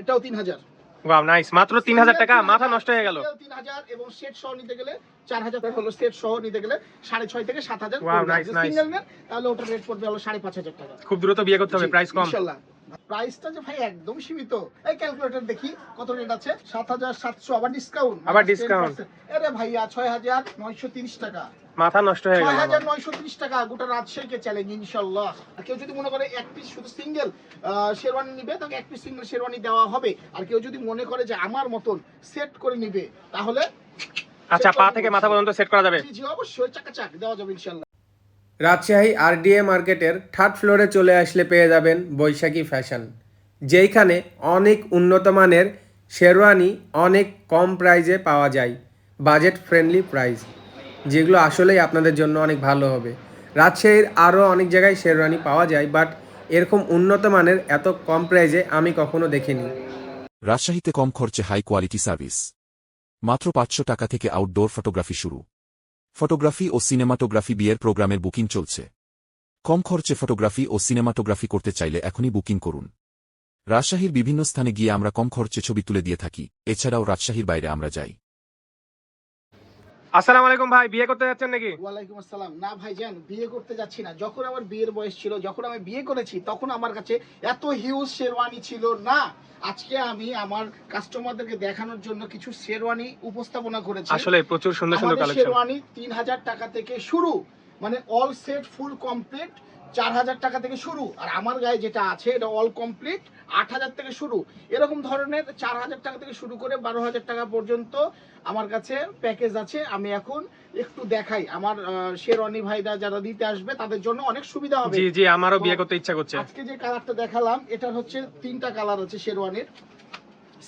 এটাও তিন হাজার। ওয়াও নাইস মাত্র তিন হাজার টাকা। মাথা নষ্ট হয়ে গেল। তিন হাজার এবং সেট সহ নিতে গেলে চার হাজার টাকা হলো সেট সহ নিতে গেলে সাড়ে ছয় থেকে সাত হাজার Wow, nice, nice. সিঙ্গেল নেন তাহলে ওটার রেট পড়বে হলো সাড়ে পাঁচ হাজার টাকা। খুব দ্রুত বিয়ে করতে হবে প্রাইস কম। ইনশাল্লাহ। প্রাইসটা যে ভাই একদম সীমিত। এই ক্যালকুলেটর দেখি কত রেট আছে? সাত হাজার সাতশো আবার ডিসকাউন্ট আবার discount। আরে ভাইয়া ছয় হাজার নয়শো তিরিশ টাকা। মাথা নষ্ট হয়ে গেল হাজার নয়শো তিরিশ টাকা গোটা রাজশাহীকে চ্যালেঞ্জ ইনশাল্লাহ। আর কেউ যদি মনে করে এক পিস শুধু সিঙ্গেল শেরওয়ানি নিবে তাকে এক পিস সিঙ্গেল শেরওয়ানি দেওয়া হবে। আর কেউ যদি মনে করে যে আমার মতন সেট করে নিবে তাহলে আচ্ছা পা থেকে মাথা পর্যন্ত সেট করা যাবে। জি জি অবশ্যই চাকাচাক দেওয়া যাবে ইনশাল্লাহ। রাজশাহী আরডিএ মার্কেটের থার্ড ফ্লোরে চলে আসলে পেয়ে যাবেন বৈশাখী ফ্যাশন যেইখানে অনেক উন্নত মানের শেরওয়ানি অনেক কম প্রাইজে পাওয়া যায়। বাজেট ফ্রেন্ডলি প্রাইস যেগুলো আসলেই আপনাদের জন্য অনেক ভালো হবে। রাজশাহীর আরও অনেক জায়গায় শেরওয়ানি পাওয়া যায়, বাট এরকম উন্নত মানের এত কম প্রাইজে আমি কখনো দেখিনি। রাজশাহীতে কম খরচে হাই কোয়ালিটি সার্ভিস মাত্র পাঁচশো টাকা থেকে আউটডোর ফটোগ্রাফি শুরু। ফটোগ্রাফি ও সিনেমাটোগ্রাফি বিয়ের প্রোগ্রামের বুকিং চলছে। কম খরচে ফটোগ্রাফি ও সিনেমাটোগ্রাফি করতে চাইলে এখনই বুকিং করুন। রাজশাহীর বিভিন্ন স্থানে গিয়ে আমরা কম খরচে ছবি তুলে দিয়ে থাকি। এছাড়াও রাজশাহীর বাইরে আমরা যাই। আসসালামু আলাইকুম ভাই বিয়ে করতে যাচ্ছেন নাকি? ওয়ালাইকুম আসসালাম। না ভাইজান বিয়ে করতে যাচ্ছি না। যখন আমার বিয়ের বয়স ছিল যখন আমি বিয়ে করেছি তখন আমার কাছে এত হিউজ শেরওয়ানি ছিল না। আজকে আমি আমার কাস্টমারদেরকে দেখানোর জন্য কিছু শেরওয়ানি উপস্থাপনা করেছি। আসলে প্রচুর সুন্দর সুন্দর কালেকশন শেরওয়ানি তিন হাজার টাকা থেকে শুরু। মানে অল সেট ফুল কমপ্লিট চার হাজার টাকা থেকে শুরু। আর আমার গায়ে যেটা আছে এটা অল কমপ্লিট আট হাজার থেকে শুরু। এরকম ধরনের চার হাজার টাকা থেকে শুরু করে বারো হাজার টাকা পর্যন্ত আমার কাছে প্যাকেজ আছে। আমি এখন একটু দেখাই। আমার শেরওয়ানি ভাইরা যারা দিতে আসবে তাদের জন্য অনেক সুবিধা হবে। জি জি আমারও বিয়ে করতে ইচ্ছা করছে। আজকে যে কালারটা দেখালাম এটার হচ্ছে তিনটা কালার আছে শেরওয়ানির।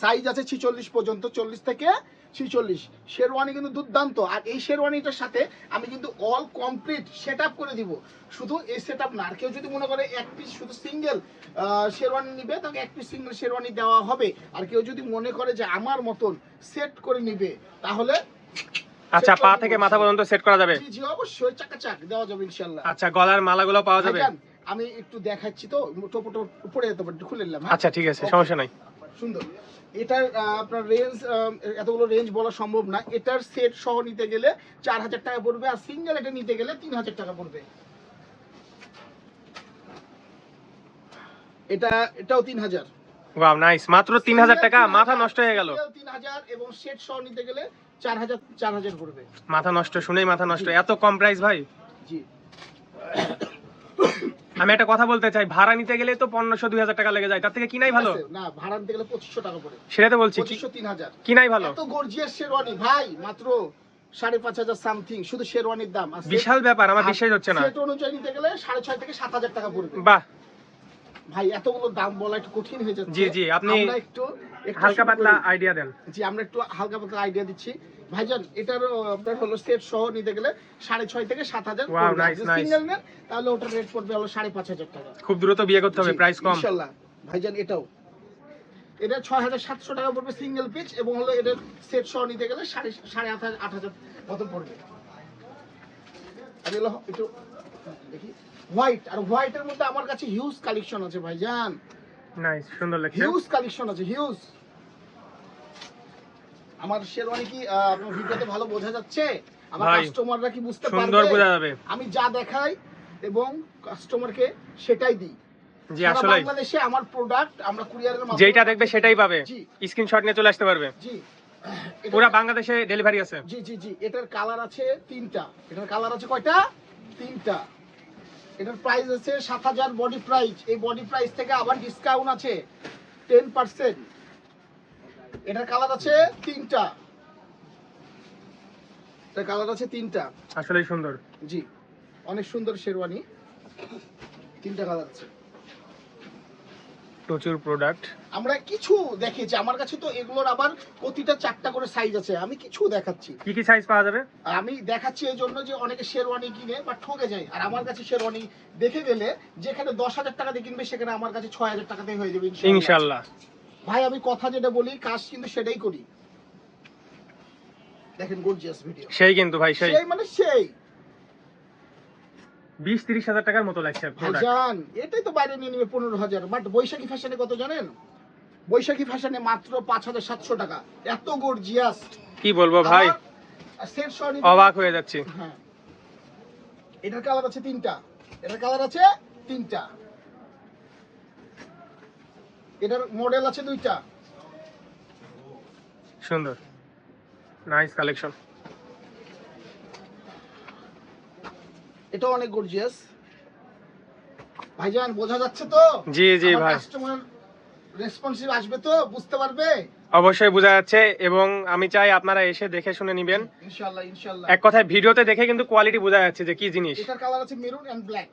সাইজ আছে ছিচল্লিশ পর্যন্ত চল্লিশ থেকে ছিচল্লিশ। শেরওয়ানি কিন্তু দুর্দান্ত। আর এই শেরওয়ানিটার সাথে আমি কিন্তু অল কমপ্লিট সেট করে দিব। শুধু এই সেট না আর কেউ যদি মনে করে এক পিস শুধু সিঙ্গেল শেরওয়ানি নিবে তাকে এক পিস সিঙ্গেল শেরওয়ানি দেওয়া হবে। আর কেউ যদি মনে করে যে আমার মতন সেট করে নিবে তাহলে আচ্ছা পা থেকে মাথা পর্যন্ত সেট করা যাবে? জি অবশ্যই চাকাচাক দেওয়া যাবে ইনশাল্লাহ আচ্ছা গলার মালাগুলো পাওয়া যাবে? আমি একটু দেখাচ্ছি তো টোপোটো উপরে যেতে পারি খুলে নিলাম হ্যাঁ? আচ্ছা ঠিক আছে সমস্যা নাই। সুন্দর। এটার আপনার রেঞ্জ এতগুলো রেঞ্জ বলা সম্ভব না। এটার সেট সহ নিতে গেলে চার হাজার টাকা পড়বে আর সিঙ্গেল এটা নিতে গেলে তিন হাজার টাকা পড়বে। এটা এটাও তিন হাজার ওয়াও নাইস মাত্র তিন হাজার টাকা মাথা নষ্ট হয়ে গেল। এবং সেট সহ নিতে গেলে চার হাজার চার হাজার পড়বে। মাথা নষ্ট শুনেই মাথা নষ্ট। এত কম প্রাইস ভাই। জি। আমি একটা কথা বলতে চাই ভাড়া নিতে গেলে তো পনেরোশো দুই হাজার টাকা লেগে যায় তার থেকে কিনাই ভালো? না ভাড়া নিতে গেলে পঁচিশশো টাকা পড়ে। সেটা তো বলছি পঁচিশশো তিন হাজার কিনাই ভালো? এত গর্জিয়াস শেরওয়ানি ভাই মাত্র সাড়ে পাঁচ হাজার সামথিং শুধু শেরওয়ানির দাম। বিশাল ব্যাপার আমার বিশ্বাস হচ্ছে না। সেট অনুযায়ী নিতে গেলে সাড়ে ছয় থেকে সাত হাজার টাকা পড়বে। বাহ। ভাই এতগুলো দাম বলা একটু কঠিন হয়ে যাচ্ছে। জি, জি, আপনি একটু একটু হালকা পাতলা আইডিয়া দেন। জি আমরা একটু হালকা পাতলা আইডিয়া দিচ্ছি। ভাইজান এটার আপনার হলো সেট সহ নিতে গেলে সাড়ে ছয় থেকে সাত হাজার. সিঙ্গেল নেন তাহলে ওটার রেট পড়বে হলো সাড়ে পাঁচ হাজার টাকা। খুব দ্রুত বিয়ে করতে হবে প্রাইস কম। ইনশাল্লাহ। ভাইজান এটাও। এটা ছয় হাজার সাতশো টাকা পড়বে সিঙ্গেল পিচ এবং হলো এটার সেট সহ নিতে গেলে সাড়ে সাড়ে আট হাজার আট হাজার মতো পড়বে। আর এগুলো একটু দেখি। হোয়াইট আর হোয়াইটের মধ্যে আমার কাছে হিউজ কালেকশন আছে ভাইজান নাইস সুন্দর লাগছে। হিউজ কালেকশন আছে হিউজ আমার শেরওয়ানি কি আপনার ভিডিওতে ভালো বোঝা যাচ্ছে? আমার কাস্টমাররা কি বুঝতে পারবে? সুন্দর বোঝা যাবে। আমি যা দেখাই এবং কাস্টমারকে সেটাই দিই। জি আসলে বাংলাদেশে আমার প্রোডাক্ট আমরা কুরিয়ারের মাধ্যমে যেটা দেখবে সেটাই পাবে। জি। স্ক্রিনশট নিয়ে চলে আসতে পারবে। জি। পুরা বাংলাদেশে ডেলিভারি আছে। জি জি জি। এটার কালার আছে তিনটা। এটার কালার আছে কয়টা? তিনটা। এটার প্রাইস আছে সাত হাজার বডি প্রাইস এই বডি প্রাইস থেকে আবার ডিসকাউন্ট আছে। টেন পার্সেন্ট এটার কালার আছে তিনটা। এটার কালার আছে তিনটা। আসলেই সুন্দর। জি অনেক সুন্দর শেরওয়ানি। তিনটা কালার আছে। প্রচুর প্রোডাক্ট আমরা কিছু দেখেছি আমার কাছে তো এগুলোর আবার প্রতিটা চারটা করে সাইজ আছে আমি কিছু দেখাচ্ছি। কি কি সাইজ পাওয়া যাবে? আমি দেখাচ্ছি এই জন্য যে অনেকে শেরওয়ানি কিনে বা ঠকে যায় আর আমার কাছে শেরওয়ানি দেখে গেলে যেখানে দশ হাজার টাকা দিয়ে কিনবে সেখানে আমার কাছে ছয় হাজার টাকাতে হয়ে যাবে ইনশাআল্লাহ। ইনশাল্লাহ ভাই আমি কথা যেটা বলি কাজ কিন্তু সেটাই করি। দেখেন গর্জিয়াস ভিডিও সেই কিন্তু ভাই সেই। সেই মানে সেই। বিশ তিরিশ হাজার টাকার মতো লাগছে প্রোডাক্ট ভাইজান এটাই তো বাইরে নিয়ে নেবে পনেরো হাজার। বাট বৈশাখী ফ্যাশনে কত জানেন? বৈশাখী ফ্যাশনে মাত্র পাঁচ হাজার সাতশো টাকা। এত গর্জিয়াস কি বলব ভাই? সেট সহ অবাক হয়ে যাচ্ছি। হ্যাঁ। এটার কালার আছে তিনটা। এটার কালার আছে তিনটা। এটার মডেল আছে দুইটা। সুন্দর। নাইস কালেকশন এটা অনেক গর্জিয়াস ভাইজান বোঝা যাচ্ছে তো? জি, জি, ভাই। কাস্টমার রেসপন্সিভ আসবে তো? বুঝতে পারবে? অবশ্যই বোঝা যাচ্ছে এবং আমি চাই আপনারা এসে দেখে শুনে নিবেন। ইনশাআল্লাহ ইনশাআল্লাহ। এক কথায় ভিডিওতে দেখে কিন্তু কোয়ালিটি বোঝা যাচ্ছে যে কি জিনিস। এটার কালার আছে maroon and black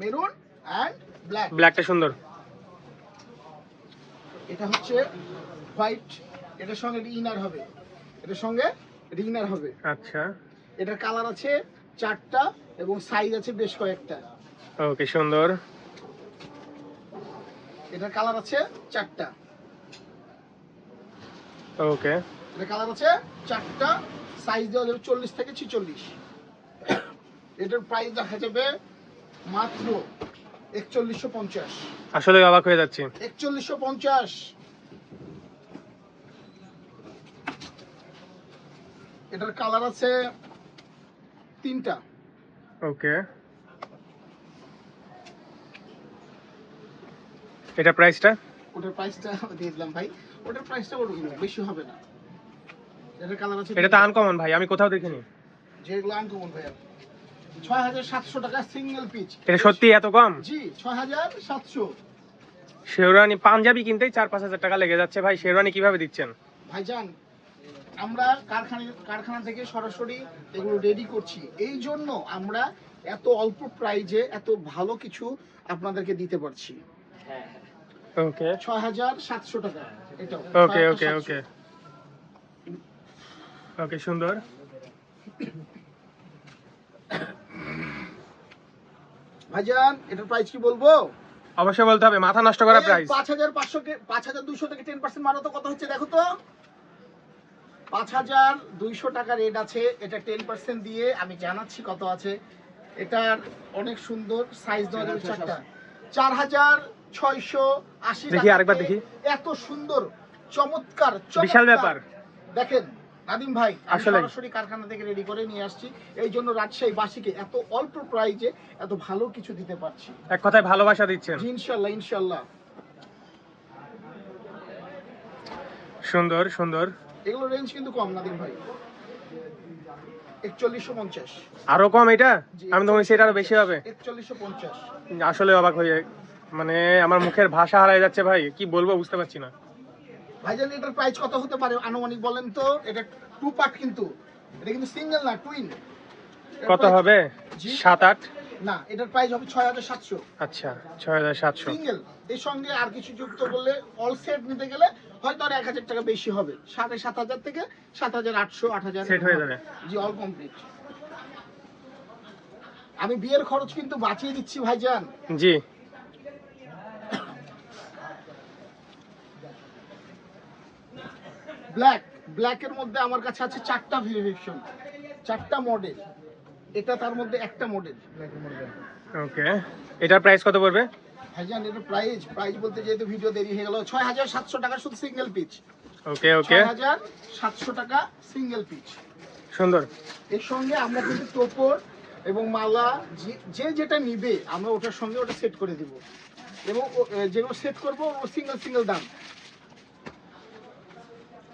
maroon and black ব্ল্যাকটা সুন্দর। এটা হচ্ছে হোয়াইট এটার সঙ্গে ইনার হবে। এটার সঙ্গে রিনার হবে। আচ্ছা। এটার কালার আছে চারটা এবং সাইজ আছে বেশ কয়েকটা। ওকে সুন্দর। এটার কালার আছে চারটা। ওকে এটার কালার আছে চারটা সাইজ দেওয়া যাবে চল্লিশ থেকে ছিচল্লিশ। এটার প্রাইস দেখা যাবে মাত্র একচল্লিশশো পঞ্চাশ। আসলে অবাক হয়ে যাচ্ছি। একচল্লিশশো পঞ্চাশ। এটার কালার আছে তিনটা। ওকে। এটা প্রাইসটা? ওটার প্রাইসটা দিয়ে দিলাম ভাই। ওটার প্রাইসটা ওরকম বেশি হবে না। এটার কালার আছে এটা তো আনকমন ভাই আমি কোথাও দেখিনি। যেগুলো আনকমন ভাইয়া ছয় হাজার সাতশো টাকা সিঙ্গেল পিচ এটা সত্যি এত কম? জি ছয় হাজার সাতশো। শেরওয়ানি পাঞ্জাবি কিনতেই চার পাঁচ হাজার টাকা লেগে যাচ্ছে। ভাই শেরওয়ানি কীভাবে দিচ্ছেন? ভাইজান আমরা কারখানা কারখানা থেকে সরাসরি এগুলো রেডি করছি। এই জন্য আমরা এত অল্প প্রাইজে এত ভালো কিছু আপনাদেরকে দিতে পারছি। ওকে ছয় হাজার সাতশো টাকা। এটা ওকে ওকে ওকে ওকে সুন্দর। ভাইজান এটার প্রাইস কি বলব অবশ্যই বলতে হবে মাথা নষ্ট করা প্রাইস পাঁচ হাজার পাঁচশো পাঁচ হাজার দুইশো থেকে টেন পার্সেন্ট মারো তো কত হচ্ছে দেখো তো পাঁচ হাজার দুইশো টাকা রেট আছে এটা টেন পার্সেন্ট দিয়ে আমি জানাচ্ছি কত আছে এটার অনেক সুন্দর সাইজ দেওয়া যাবে চারটা চার হাজার ছয়শো আশি দেখি, আরেকবার দেখি। এত সুন্দর চমৎকার বিশাল। ব্যাপার। দেখেন নাদিম ভাই সরাসরি কারখানা থেকে রেডি করে নিয়ে আসছি। এই জন্য রাজশাহী বাসীকে এত অল্প প্রাইজে এত ভালো কিছু দিতে পারছি। এক কথায় ভালোবাসা দিচ্ছেন। ইনশাল্লাহ ইনশাল্লাহ। সুন্দর সুন্দর। এগুলো রেঞ্জ কিন্তু কম নাদিম ভাই। একচল্লিশশো পঞ্চাশ। আরও কম এটা? আমি তো সেটা আরও বেশি হবে। একচল্লিশশো পঞ্চাশ। আসলে অবাক হয়ে মানে আমার মুখের ভাষা হারাই যাচ্ছে ভাই কি বলব বুঝতে পারছি না। ভাইজান এটার প্রাইস কত হতে পারে? আনুমানিক বলেন তো। এটা টু পার্ট কিন্তু। এটা কিন্তু সিঙ্গেল না টুইন কত হবে? সাত আট? না এটার প্রাইস হবে ছয় হাজার সাতশো। আচ্ছা ছয় হাজার সাতশো। সিঙ্গেল এর সঙ্গে আর কিছু যুক্ত করলে অল সেট নিতে গেলে হয়তো আর এক হাজার টাকা বেশি হবে। সাড়ে সাত হাজার থেকে সাত হাজার আটশো আট হাজার Set হয়ে যাবে। জি অল কমপ্লিট আমি বিয়ের খরচ কিন্তু বাঁচিয়ে দিচ্ছি ভাইজান। জি। ব্ল্যাক ব্ল্যাকের মধ্যে আমার কাছে আছে চারটা ভেরিয়েশন চারটা মডেল এটা তার মধ্যে একটা মডেল ওকে এটার প্রাইস কত পড়বে? ভাইজান এটা প্রাইস প্রাইস বলতে যেহেতু ভিডিও দেরি হয়ে গেল ছয় হাজার সাতশো টাকা শুধু সিঙ্গেল পিচ ওকে ওকে ছয় হাজার সাতশো টাকা সিঙ্গেল পিচ সুন্দর। এর সঙ্গে আমরা কিন্তু টোপর এবং মালা যে- যে যেটা নিবে আমরা ওটার সঙ্গে ওটা সেট করে দিব। এবং ও- যেগুলো সেট করব ও সিঙ্গেল সিঙ্গেল দাম।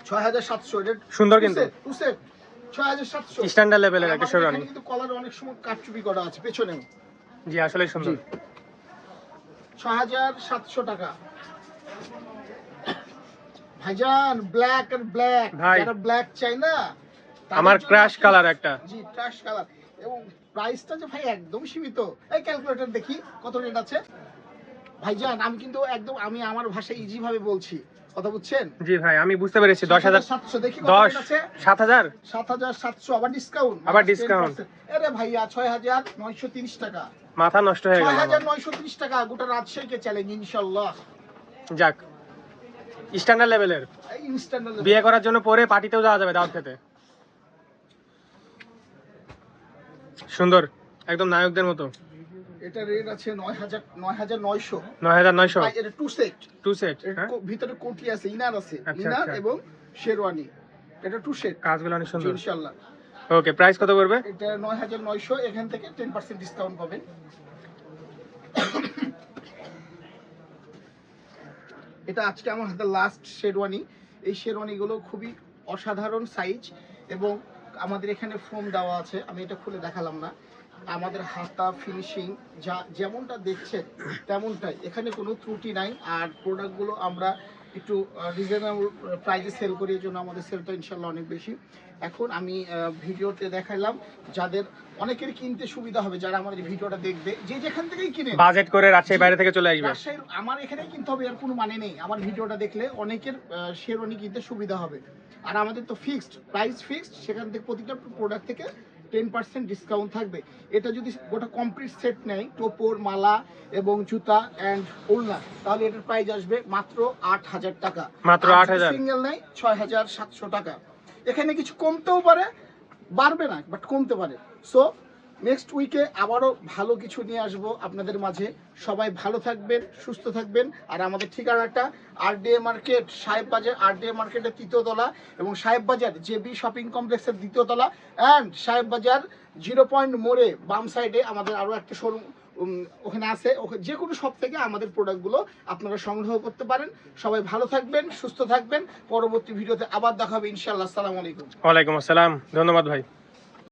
ছয় হাজার সাতশো সুন্দর কিন্তু। টু ছয় হাজার সাতশো। স্ট্যান্ডার্ড লেভেলের একটা শেরওয়ানি কিন্তু কলার অনেক সময় কাটচুপি করা আছে পেছনে জি আসলে সুন্দর। ছয় হাজার সাতশো টাকা। ভাইজান ব্ল্যাক আর ব্ল্যাক। যারা ব্ল্যাক চাই না আমার ক্রাশ কালার একটা। জি ক্রাশ কালার এবং প্রাইসটা যে ভাই একদম সীমিত। এই ক্যালকুলেটর দেখি কত রেট আছে? ভাইজান আমি কিন্তু একদম আমি আমার ভাষায় ইজি ভাবে বলছি। কথা বুঝছেন? জি ভাই আমি বুঝতে পেরেছি দশ হাজার সাতশো দেখি কত দশ rate আছে? সাত হাজার? সাত হাজার সাতশো আবার ডিসকাউন্ট আবার discount। আরে ভাইয়া ছয় হাজার নয়শো তিরিশ টাকা। মাথা নষ্ট হয়ে গেল হাজার আমার। নয়শো তিরিশ টাকা গোটা রাজশাহীকে চ্যালেঞ্জ ইনশাল্লাহ যাক স্ট্যান্ডার্ড লেভেলের বিয়ে করার জন্য পরে পার্টিতেও যাওয়া যাবে দাওয়াত খেতে। সুন্দর একদম নায়কদের মতো। এটা রেট আছে নয় হাজার নয় হাজার নয়শো। নয় হাজার নয়শো। এটা টু সেট টু সেট ভিতরে কোটি আছে ইনার আছে আচ্ছা, ইনার আচ্ছা। এবং শেরওয়ানি। এটা টু সেট কাজগুলো অনেক সুন্দর। ইনশাল্লাহ ওকে প্রাইস কত পড়বে? এটা নয় হাজার নয়শো এখান থেকে টেন পার্সেন্ট ডিসকাউন্ট পাবেন। এটা আজকে আমার হাতে লাস্ট শেরওয়ানি। এই শেরওয়ানিগুলো খুবই অসাধারণ সাইজ এবং আমাদের এখানে ফোম দেওয়া আছে। আমি এটা খুলে দেখালাম না। আমাদের হাতা ফিনিশিং যা যেমনটা দেখছেন তেমনটাই। এখানে কোনো ত্রুটি নাই আর প্রোডাক্টগুলো আমরা একটু রিজনেবল প্রাইসে সেল করি এই জন্য আমাদের সেলটা ইনশাল্লাহ অনেক বেশি। এখন আমি ভিডিওতে দেখালাম যাদের অনেকের কিনতে সুবিধা হবে যারা আমাদের ভিডিওটা দেখবে যে যেখান থেকেই কিনে বাজেট করে রাজশাহী বাইরে থেকে চলে আসবে। রাজশাহীর আমার এখানেই কিনতে হবে এর কোনো মানে নেই। আমার ভিডিওটা দেখলে অনেকের শেরওয়ানি কিনতে সুবিধা হবে। আর আমাদের তো ফিক্সড প্রাইস ফিক্সড সেখান থেকে প্রতিটা প্রোডাক্ট থেকে টেন পার্সেন্ট ডিসকাউন্ট থাকবে। এটা যদি গোটা কমপ্লিট সেট নেয় টোপর মালা এবং জুতা অ্যান্ড ওড়না তাহলে এটার প্রাইস আসবে মাত্র আট হাজার টাকা। মাত্র 8,000 সিঙ্গেল নেয় ছয় হাজার সাতশো টাকা। এখানে কিছু কমতেও পারে বাড়বে না বাট কমতে পারে। সো নেক্সট উইকে আবারও ভালো কিছু নিয়ে আসব আপনাদের মাঝে। সবাই ভালো থাকবেন, সুস্থ থাকবেন। আর আমাদের ঠিকানাটা আরডিএ মার্কেট সাহেব বাজার আরডিএ মার্কেটের তৃতীয় তলা এবং সাহেব বাজার জেবি শপিং কমপ্লেক্সের দ্বিতীয় তলা। অ্যান্ড সাহেব বাজার জিরো পয়েন্ট মোড়ে বাম সাইডে আমাদের আরও একটা শোরুম ওখানে আছে। যে কোনো শপ থেকে আমাদের প্রোডাক্টগুলো আপনারা সংগ্রহ করতে পারেন। সবাই ভালো থাকবেন, সুস্থ থাকবেন। পরবর্তী ভিডিওতে আবার দেখা হবে, ইনশাআল্লাহ। আসসালামু আলাইকুম। ওয়ালাইকুম আসসালাম। ধন্যবাদ ভাই।